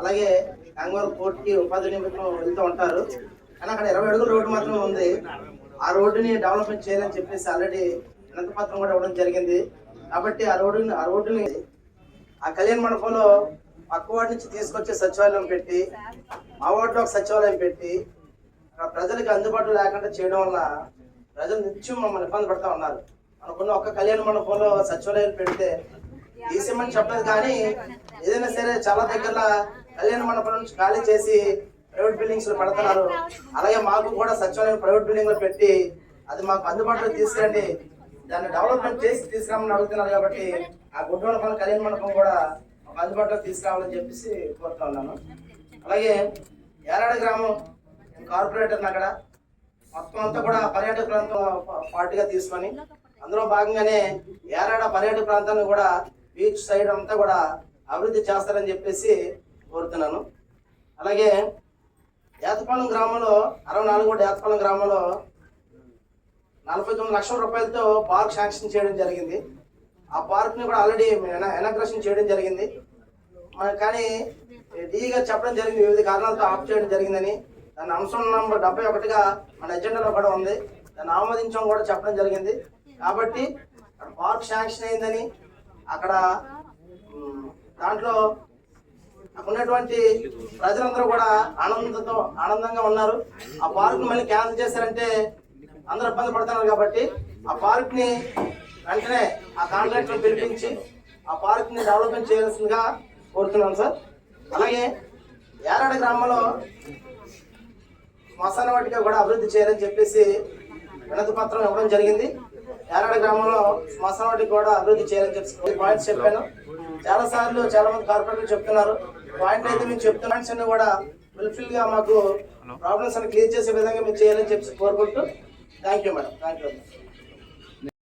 అలాగే గంగవరం పోర్ట్కి ఉపాధి నిమిత్తం వెళ్తూ ఉంటారు. కానీ అక్కడ ఇరవై అడుగుల రోడ్డు మాత్రమే ఉంది. ఆ రోడ్డుని డెవలప్మెంట్ చేయాలని చెప్పేసి ఆల్రెడీ వినతి పత్రం కూడా ఇవ్వడం జరిగింది. కాబట్టి ఆ రోడ్డుని ఆ రోడ్డుని ఆ కళ్యాణ మండపంలో పక్క వాడి నుంచి తీసుకొచ్చి సచివాలయం పెట్టి మా వార్డులో ఒక సచివాలయం పెట్టి ప్రజలకు అందుబాటులో లేకుండా చేయడం వల్ల ప్రజలు నిత్యం మమ్మల్ని ఇబ్బంది పడుతూ ఉన్నారు. అనుకున్న ఒక్క కళ్యాణ మండపంలో సచివాలయం పెడితే తీసేమని చెప్పలేదు కానీ ఏదైనా సరే చాలా దగ్గర కళ్యాణ మండపం నుంచి ఖాళీ చేసి ప్రైవేట్ బిల్డింగ్స్లో పెడుతున్నారు. అలాగే మాకు కూడా సచివాలయం ప్రైవేట్ బిల్డింగ్లో పెట్టి అది మాకు అందుబాటులో తీసుకురండి. దాన్ని డెవలప్మెంట్ చేసి తీసుకురామని అడుగుతున్నారు కాబట్టి ఆ గుడ్డవలపల్లి కళ్యాణ మండపం కూడా ఒక అందుబాటులో తీసుకురావాలని చెప్పేసి కోరుతా ఉన్నాను. అలాగే ఏరాడ గ్రామం కార్పొరేటర్ అక్కడ మొత్తం అంతా కూడా పర్యాటక ప్రాంతం పార్టీగా తీసుకొని అందులో భాగంగానే ఏరాడ పర్యాటక ప్రాంతాన్ని కూడా బీచ్ సైడ్ అంతా కూడా అభివృద్ధి చేస్తారని చెప్పేసి కోరుతున్నాను. అలాగే ఏతపాలెం గ్రామంలో అరవై నాలుగు ఏతపాలెం గ్రామంలో నలభై తొమ్మిది లక్షల రూపాయలతో పార్క్ శాంక్షన్ చేయడం జరిగింది. ఆ పార్క్ని కూడా ఆల్రెడీ ఎనాగ్రేషన్ చేయడం జరిగింది. కానీ డీగా చెప్పడం జరిగింది వివిధ కారణాలతో ఆఫ్ చేయడం జరిగిందని. దాని అంశం నంబర్ డెబ్బై ఒకటిగా మన ఎజెండాలో కూడా ఉంది. దాన్ని ఆమోదించడం కూడా చెప్పడం జరిగింది. కాబట్టి పార్క్ శాంక్షన్ అయిందని అక్కడ దాంట్లో ఉన్నటువంటి ప్రజలందరూ కూడా ఆనందంతో ఆనందంగా ఉన్నారు. ఆ పార్క్ మళ్ళీ క్యాన్సిల్ చేశారంటే అందరూ ఇబ్బంది పడుతున్నారు కాబట్టి ఆ పార్క్ని వెంటనే ఆ కాంట్రాక్టర్ పిలిపించి ఆ పార్క్ని డెవలప్మెంట్ చేయాల్సిందిగా కోరుతున్నాను సార్. అలాగే యారాడ గ్రామంలో శ్మశాన వాటిగా కూడా అభివృద్ధి చేయాలని చెప్పేసి వినతి పత్రం ఇవ్వడం జరిగింది. యారాడ గ్రామంలో శ్మశాన వాటికి కూడా అభివృద్ధి చేయాలని చెప్పి పాయింట్స్ చెప్పాను. చాలా సార్లు చాలా మంది కార్పొరేటర్లు చెప్తున్నారు. పాయింట్ అయితే మేము చెప్తున్న అన్ని కూడా ఫుల్ఫిల్గా మాకు ప్రాబ్లమ్స్ అన్ని క్లియర్ చేసే విధంగా మేము చేయాలని చెప్పి కోరుకుంటూ thank you madam thank you